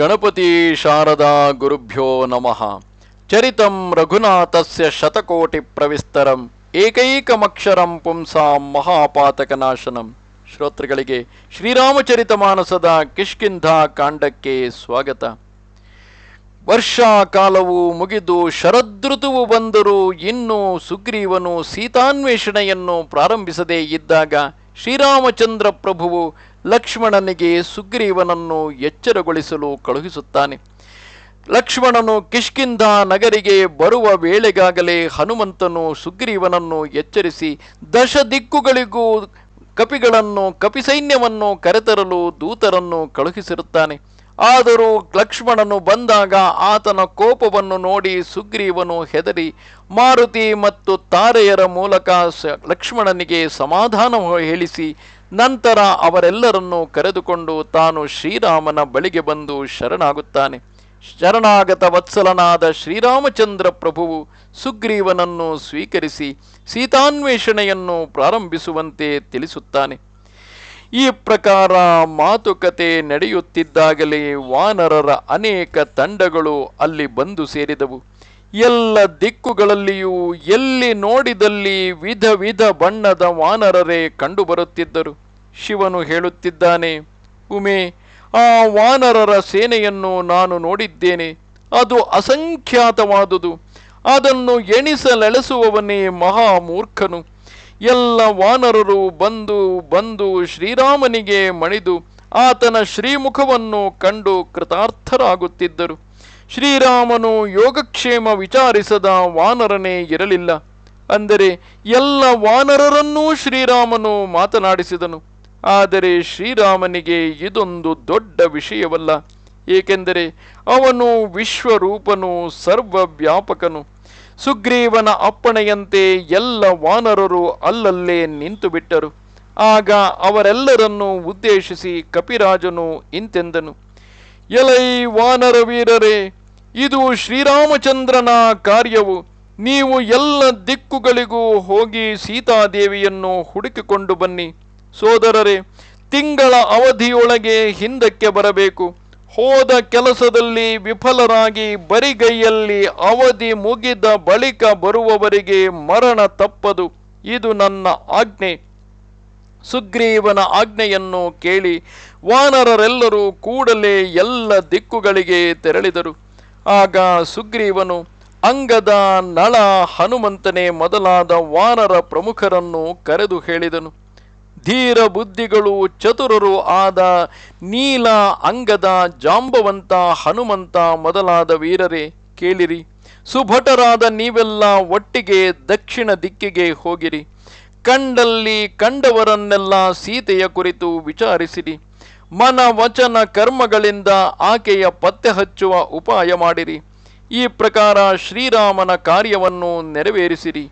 ಗಣಪತಿ ಶಾರದಾ ಗುರುಭ್ಯೋ ನಮಃ. ಚರಿತಂ ರಘುನಾಥಸ್ಯ ಶತಕೋಟಿ ಪ್ರವಿಸ್ತರಂ, ಏಕೈಕಮಕ್ಷರಂ ಪುಂಸಾಂ ಮಹಾಪಾತಕನಾಶನಂ. ಶ್ರೋತೃಗಳಿಗೆ ಶ್ರೀರಾಮಚರಿತ ಮಾನಸದ ಕಿಷ್ಕಿಂಧ ಕಾಂಡಕ್ಕೆ ಸ್ವಾಗತ. ವರ್ಷಾ ಕಾಲವು ಮುಗಿದು ಶರದೃತುವು ಬಂದರೂ ಇನ್ನೂ ಸುಗ್ರೀವನು ಸೀತಾನ್ವೇಷಣೆಯನ್ನು ಪ್ರಾರಂಭಿಸದೇ ಇದ್ದಾಗ ಶ್ರೀರಾಮಚಂದ್ರ ಪ್ರಭುವು ಲಕ್ಷ್ಮಣನಿಗೆ ಸುಗ್ರೀವನನ್ನು ಎಚ್ಚರಗೊಳಿಸಲು ಕಳುಹಿಸುತ್ತಾನೆ. ಲಕ್ಷ್ಮಣನು ಕಿಷ್ಕಿಂಧ ನಗರಿಗೆ ಬರುವ ವೇಳೆಗಾಗಲೇ ಹನುಮಂತನು ಸುಗ್ರೀವನನ್ನು ಎಚ್ಚರಿಸಿ ದಶ ದಿಕ್ಕುಗಳಿಗೂ ಕಪಿಗಳನ್ನು, ಕಪಿಸೈನ್ಯವನ್ನು ಕರೆತರಲು ದೂತರನ್ನು ಕಳುಹಿಸಿರುತ್ತಾನೆ. ಆದರೂ ಲಕ್ಷ್ಮಣನು ಬಂದಾಗ ಆತನ ಕೋಪವನ್ನು ನೋಡಿ ಸುಗ್ರೀವನು ಹೆದರಿ, ಮಾರುತಿ ಮತ್ತು ತಾರೆಯರ ಮೂಲಕ ಲಕ್ಷ್ಮಣನಿಗೆ ಸಮಾಧಾನ ಹೇಳಿಸಿ, ನಂತರ ಅವರೆಲ್ಲರನ್ನು ಕರೆದುಕೊಂಡು ತಾನು ಶ್ರೀರಾಮನ ಬಳಿಗೆ ಬಂದು ಶರಣಾಗುತ್ತಾನೆ. ಶರಣಾಗತ ವತ್ಸಲನಾದ ಶ್ರೀರಾಮಚಂದ್ರ ಪ್ರಭುವು ಸುಗ್ರೀವನನ್ನು ಸ್ವೀಕರಿಸಿ ಸೀತಾನ್ವೇಷಣೆಯನ್ನು ಪ್ರಾರಂಭಿಸುವಂತೆ ತಿಳಿಸುತ್ತಾನೆ. ಈ ಪ್ರಕಾರ ಮಾತುಕತೆ ನಡೆಯುತ್ತಿದ್ದಾಗಲೇ ವಾನರರ ಅನೇಕ ತಂಡಗಳು ಅಲ್ಲಿ ಬಂದು ಸೇರಿದವು. ಎಲ್ಲ ದಿಕ್ಕುಗಳಲ್ಲಿಯೂ ಎಲ್ಲಿ ನೋಡಿದಲ್ಲಿ ವಿಧ ವಿಧ ಬಣ್ಣದ ವಾನರರೇ ಕಂಡುಬರುತ್ತಿದ್ದರು. ಶಿವನು ಹೇಳುತ್ತಿದ್ದಾನೆ, ಉಮೆ, ಆ ವಾನರರ ಸೇನೆಯನ್ನು ನಾನು ನೋಡಿದ್ದೇನೆ. ಅದು ಅಸಂಖ್ಯಾತವಾದುದು. ಅದನ್ನು ಎಣಿಸಲೆಳೆಸುವವನೇ ಮಹಾಮೂರ್ಖನು. ಎಲ್ಲ ವಾನರರು ಬಂದು ಬಂದು ಶ್ರೀರಾಮನಿಗೆ ಮಣಿದು ಆತನ ಶ್ರೀಮುಖವನ್ನು ಕಂಡು ಕೃತಾರ್ಥರಾಗುತ್ತಿದ್ದರು. ಶ್ರೀರಾಮನು ಯೋಗಕ್ಷೇಮ ವಿಚಾರಿಸದ ವಾನರನೇ ಇರಲಿಲ್ಲ. ಅಂದರೆ ಎಲ್ಲ ವಾನರರನ್ನೂ ಶ್ರೀರಾಮನು ಮಾತನಾಡಿಸಿದನು. ಆದರೆ ಶ್ರೀರಾಮನಿಗೆ ಇದೊಂದು ದೊಡ್ಡ ವಿಷಯವಲ್ಲ. ಏಕೆಂದರೆ ಅವನು ವಿಶ್ವರೂಪನು, ಸರ್ವವ್ಯಾಪಕನು. ಸುಗ್ರೀವನ ಅಪ್ಪಣೆಯಂತೆ ಎಲ್ಲ ವಾನರರು ಅಲ್ಲಲ್ಲೇ ನಿಂತು ಬಿಟ್ಟರು. ಆಗ ಅವರೆಲ್ಲರನ್ನು ಉದ್ದೇಶಿಸಿ ಕಪಿರಾಜನು ಇಂತೆಂದನು. ಎಲೈ ವಾನರ ವೀರರೇ, ಇದು ಶ್ರೀರಾಮಚಂದ್ರನ ಕಾರ್ಯವು. ನೀವು ಎಲ್ಲ ದಿಕ್ಕುಗಳಿಗೂ ಹೋಗಿ ಸೀತಾದೇವಿಯನ್ನು ಹುಡುಕಿಕೊಂಡು ಬನ್ನಿ. ಸೋದರರೇ, ತಿಂಗಳ ಅವಧಿಯೊಳಗೆ ಹಿಂದಕ್ಕೆ ಬರಬೇಕು. ಹೋದ ಕೆಲಸದಲ್ಲಿ ವಿಫಲರಾಗಿ ಬರಿಗೈಯಲ್ಲಿ ಅವಧಿ ಮುಗಿದ ಬಳಿಕ ಬರುವವರಿಗೆ ಮರಣ ತಪ್ಪದು. ಇದು ನನ್ನ ಆಜ್ಞೆ. ಸುಗ್ರೀವನ ಆಜ್ಞೆಯನ್ನು ಕೇಳಿ ವಾನರರೆಲ್ಲರೂ ಕೂಡಲೇ ಎಲ್ಲ ದಿಕ್ಕುಗಳಿಗೆ ತೆರಳಿದರು. ಆಗ ಸುಗ್ರೀವನು ಅಂಗದ ನಳ ಹನುಮಂತನೇ ಮೊದಲಾದ ವಾನರ ಪ್ರಮುಖರನ್ನು ಕರೆದು ಹೇಳಿದನು. ಧೀರ ಬುದ್ಧಿಗಳು ಚತುರರು ಆದ ನೀಲ ಅಂಗದ ಜಾಂಬವಂತ ಹನುಮಂತ ಮೊದಲಾದ ವೀರರೇ, ಕೇಳಿರಿ. ಸುಭಟರಾದ ನೀವೆಲ್ಲ ಒಟ್ಟಿಗೆ ದಕ್ಷಿಣ ದಿಕ್ಕಿಗೆ ಹೋಗಿರಿ. ಕಂಡಲ್ಲಿ ಕಂಡವರನ್ನೆಲ್ಲ ಸೀತೆಯ ಕುರಿತು ವಿಚಾರಿಸಿರಿ. ಮನ ವಚನ ಕರ್ಮಗಳಿಂದ ಆಕೆಯ ಪತ್ತೆ ಹಚ್ಚುವ ಉಪಾಯ ಮಾಡಿರಿ. ಈ ಪ್ರಕಾರ ಶ್ರೀರಾಮನ ಕಾರ್ಯವನ್ನು ನೆರವೇರಿಸಿರಿ.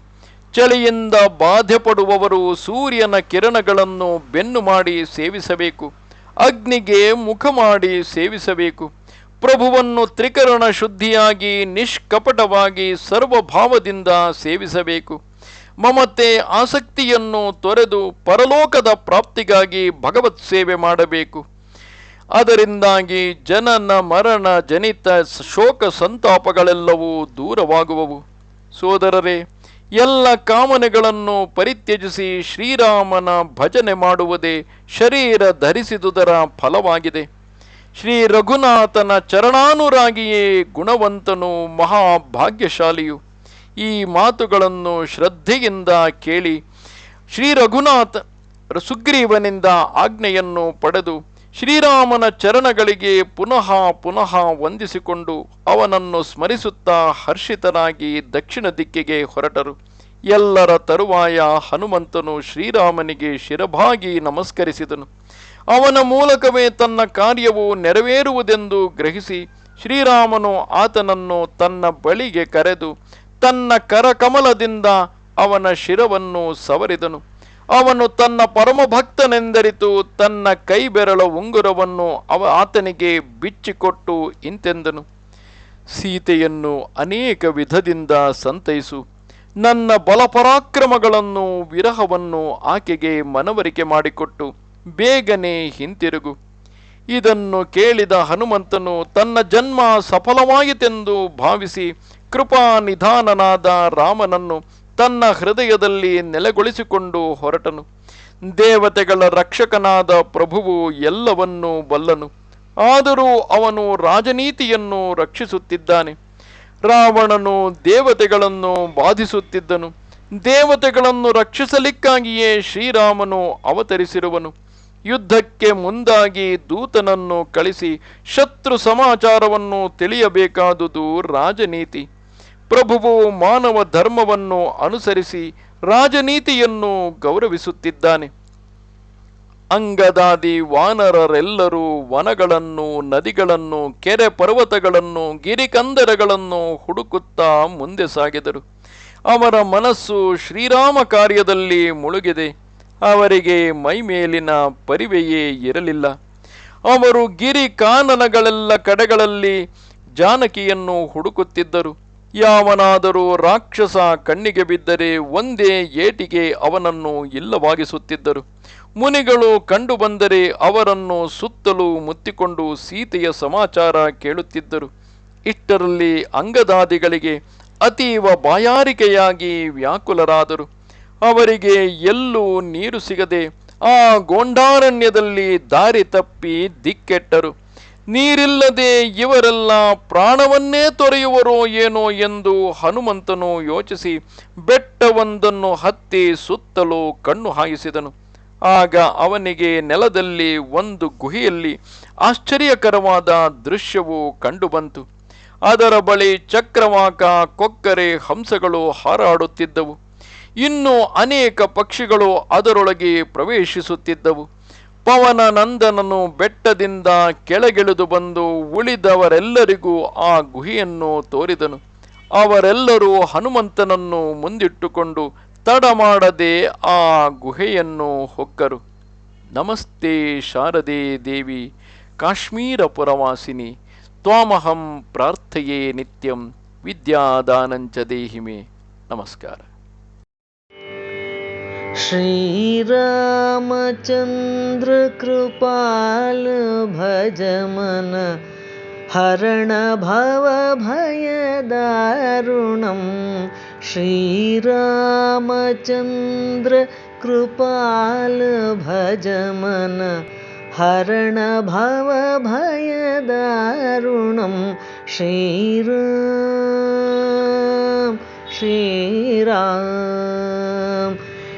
ಚಳಿಯಿಂದ ಬಾಧೆ ಪಡುವವರು ಸೂರ್ಯನ ಕಿರಣಗಳನ್ನು ಬೆನ್ನು ಮಾಡಿ ಸೇವಿಸಬೇಕು, ಅಗ್ನಿಗೆ ಮುಖ ಮಾಡಿ ಸೇವಿಸಬೇಕು. ಪ್ರಭುವನ್ನು ತ್ರಿಕರಣ ಶುದ್ಧಿಯಾಗಿ, ನಿಷ್ಕಪಟವಾಗಿ, ಸರ್ವಭಾವದಿಂದ ಸೇವಿಸಬೇಕು. ಮಮತೆ ಆಸಕ್ತಿಯನ್ನು ತೊರೆದು ಪರಲೋಕದ ಪ್ರಾಪ್ತಿಗಾಗಿ ಭಗವತ್ ಸೇವೆ ಮಾಡಬೇಕು. ಅದರಿಂದಾಗಿ ಜನನ, ಮರಣ, ಜನಿತ, ಶೋಕ, ಸಂತಾಪಗಳೆಲ್ಲವೂ ದೂರವಾಗುವವು. ಸೋದರರೇ ಎಲ್ಲ ಕಾಮನೆಗಳನ್ನು ಪರಿತ್ಯಜಿಸಿ ಶ್ರೀರಾಮನ ಭಜನೆ ಮಾಡುವುದೇ ಶರೀರ ಧರಿಸಿದುದರ ಫಲವಾಗಿದೆ. ಶ್ರೀ ರಘುನಾಥನ ಚರಣಾನುರಾಗಿಯೇ ಗುಣವಂತನು ಮಹಾಭಾಗ್ಯಶಾಲಿಯು. ಈ ಮಾತುಗಳನ್ನು ಶ್ರದ್ಧೆಯಿಂದ ಕೇಳಿ ಶ್ರೀ ರಘುನಾಥ ಸುಗ್ರೀವನಿಂದ ಆಜ್ಞೆಯನ್ನು ಪಡೆದು ಶ್ರೀರಾಮನ ಚರಣಗಳಿಗೆ ಪುನಃ ಪುನಃ ವಂದಿಸಿಕೊಂಡು ಅವನನ್ನು ಸ್ಮರಿಸುತ್ತಾ ಹರ್ಷಿತನಾಗಿ ದಕ್ಷಿಣ ದಿಕ್ಕಿಗೆ ಹೊರಟರು. ಎಲ್ಲರ ತರುವಾಯ ಹನುಮಂತನು ಶ್ರೀರಾಮನಿಗೆ ಶಿರಭಾಗಿ ನಮಸ್ಕರಿಸಿದನು. ಅವನ ಮೂಲಕವೇ ತನ್ನ ಕಾರ್ಯವು ನೆರವೇರುವುದೆಂದು ಗ್ರಹಿಸಿ ಶ್ರೀರಾಮನು ಆತನನ್ನು ತನ್ನ ಬಳಿಗೆ ಕರೆದು ತನ್ನ ಕರಕಮಲದಿಂದ ಅವನ ಶಿರವನ್ನು ಸವರಿದನು. ಅವನು ತನ್ನ ಪರಮ ಭಕ್ತನೆಂದರಿತು ತನ್ನ ಕೈ ಬೆರಳ ಉಂಗುರವನ್ನು ಅವ ಆತನಿಗೆ ಬಿಚ್ಚಿಕೊಟ್ಟು ಇಂತೆಂದನು. ಸೀತೆಯನ್ನು ಅನೇಕ ವಿಧದಿಂದ ಸಂತೈಸು. ನನ್ನ ಬಲಪರಾಕ್ರಮಗಳನ್ನು ವಿರಹವನ್ನು ಆಕೆಗೆ ಮನವರಿಕೆ ಮಾಡಿಕೊಟ್ಟು ಬೇಗನೆ ಹಿಂತಿರುಗು. ಇದನ್ನು ಕೇಳಿದ ಹನುಮಂತನು ತನ್ನ ಜನ್ಮ ಸಫಲವಾಯಿತೆಂದು ಭಾವಿಸಿ ಕೃಪಾ ನಿಧಾನನಾದ ರಾಮನನ್ನು ತನ್ನ ಹೃದಯದಲ್ಲಿ ನೆಲೆಗೊಳಿಸಿಕೊಂಡು ಹೊರಟನು. ದೇವತೆಗಳ ರಕ್ಷಕನಾದ ಪ್ರಭುವು ಎಲ್ಲವನ್ನೂ ಬಲ್ಲನು. ಆದರೂ ಅವನು ರಾಜನೀತಿಯನ್ನು ರಕ್ಷಿಸುತ್ತಿದ್ದಾನೆ. ರಾವಣನು ದೇವತೆಗಳನ್ನು ಬಾಧಿಸುತ್ತಿದ್ದನು. ದೇವತೆಗಳನ್ನು ರಕ್ಷಿಸಲಿಕ್ಕಾಗಿಯೇ ಶ್ರೀರಾಮನು ಅವತರಿಸಿರುವನು. ಯುದ್ಧಕ್ಕೆ ಮುಂದಾಗಿ ದೂತನನ್ನು ಕಳಿಸಿ ಶತ್ರು ಸಮಾಚಾರವನ್ನು ತಿಳಿಯಬೇಕಾದುದು ರಾಜನೀತಿ. ಪ್ರಭುವು ಮಾನವ ಧರ್ಮವನ್ನು ಅನುಸರಿಸಿ ರಾಜನೀತಿಯನ್ನು ಗೌರವಿಸುತ್ತಿದ್ದಾನೆ. ಅಂಗದಾದಿ ವಾನರರೆಲ್ಲರೂ ವನಗಳನ್ನು, ನದಿಗಳನ್ನು, ಕೆರೆ ಪರ್ವತಗಳನ್ನು, ಗಿರಿಕಂದರಗಳನ್ನು ಹುಡುಕುತ್ತಾ ಮುಂದೆ ಸಾಗಿದರು. ಅವರ ಮನಸ್ಸು ಶ್ರೀರಾಮ ಕಾರ್ಯದಲ್ಲಿ ಮುಳುಗಿದೆ. ಅವರಿಗೆ ಮೈಮೇಲಿನ ಪರಿವೆಯೇ ಇರಲಿಲ್ಲ. ಅವರು ಗಿರಿ ಕಾನನಗಳೆಲ್ಲ ಕಡೆಗಳಲ್ಲಿ ಜಾನಕಿಯನ್ನು ಹುಡುಕುತ್ತಿದ್ದರು. ಯಾವನಾದರೂ ರಾಕ್ಷಸ ಕಣ್ಣಿಗೆ ಬಿದ್ದರೆ ಒಂದೇ ಏಟಿಗೆ ಅವನನ್ನು ಇಲ್ಲವಾಗಿಸುತ್ತಿದ್ದರು. ಮುನಿಗಳು ಕಂಡು ಬಂದರೆ ಅವರನ್ನು ಸುತ್ತಲೂ ಮುತ್ತಿಕೊಂಡು ಸೀತೆಯ ಸಮಾಚಾರ ಕೇಳುತ್ತಿದ್ದರು. ಇಷ್ಟರಲ್ಲಿ ಅಂಗದಾದಿಗಳಿಗೆ ಅತೀವ ಬಾಯಾರಿಕೆಯಾಗಿ ವ್ಯಾಕುಲರಾದರು. ಅವರಿಗೆ ಎಲ್ಲೂ ನೀರು ಸಿಗದೆ ಆ ಗೋಂಡಾರಣ್ಯದಲ್ಲಿ ದಾರಿ ತಪ್ಪಿ ದಿಕ್ಕೆಟ್ಟರು. ನೀರಿಲ್ಲದೆ ಇವರೆಲ್ಲ ಪ್ರಾಣವನ್ನೇ ತೊರೆಯುವರೋ ಏನೋ ಎಂದು ಹನುಮಂತನು ಯೋಚಿಸಿ ಬೆಟ್ಟವೊಂದನ್ನು ಹತ್ತಿ ಸುತ್ತಲೂ ಕಣ್ಣು ಹಾಯಿಸಿದನು. ಆಗ ಅವನಿಗೆ ನೆಲದಲ್ಲಿ ಒಂದು ಗುಹೆಯಲ್ಲಿ ಆಶ್ಚರ್ಯಕರವಾದ ದೃಶ್ಯವು ಕಂಡುಬಂತು. ಅದರ ಬಳಿ ಚಕ್ರವಾಕ, ಕೊಕ್ಕರೆ, ಹಂಸಗಳು ಹಾರಾಡುತ್ತಿದ್ದವು. ಇನ್ನು ಅನೇಕ ಪಕ್ಷಿಗಳು ಅದರೊಳಗೆ ಪ್ರವೇಶಿಸುತ್ತಿದ್ದವು. ಪವನ ನಂದನನು ಬೆಟ್ಟದಿಂದ ಕೆಳಗಿಳಿದು ಬಂದು ಉಳಿದವರೆಲ್ಲರಿಗೂ ಆ ಗುಹೆಯನ್ನು ತೋರಿದನು. ಅವರೆಲ್ಲರೂ ಹನುಮಂತನನ್ನು ಮುಂದಿಟ್ಟುಕೊಂಡು ತಡ ಮಾಡದೆ ಆ ಗುಹೆಯನ್ನು ಹೊಕ್ಕರು. ನಮಸ್ತೆ ಶಾರದೆ ದೇವಿ ಕಾಶ್ಮೀರ ಪುರವಾಸಿನಿ ತ್ವಾಮಹಂ ಪ್ರಾರ್ಥೆಯೇ ನಿತ್ಯಂ ವಿದ್ಯಾದಾನಂಚ ದೇಹಿಮೆ. ನಮಸ್ಕಾರ. श्रीरामचन्द्र कृपाल भज मनः हरणभवभयद ऋणं श्रीरामचन्द्र कृपाल भजम हरणभवभयद ऋणं श्रीरु श्रीरा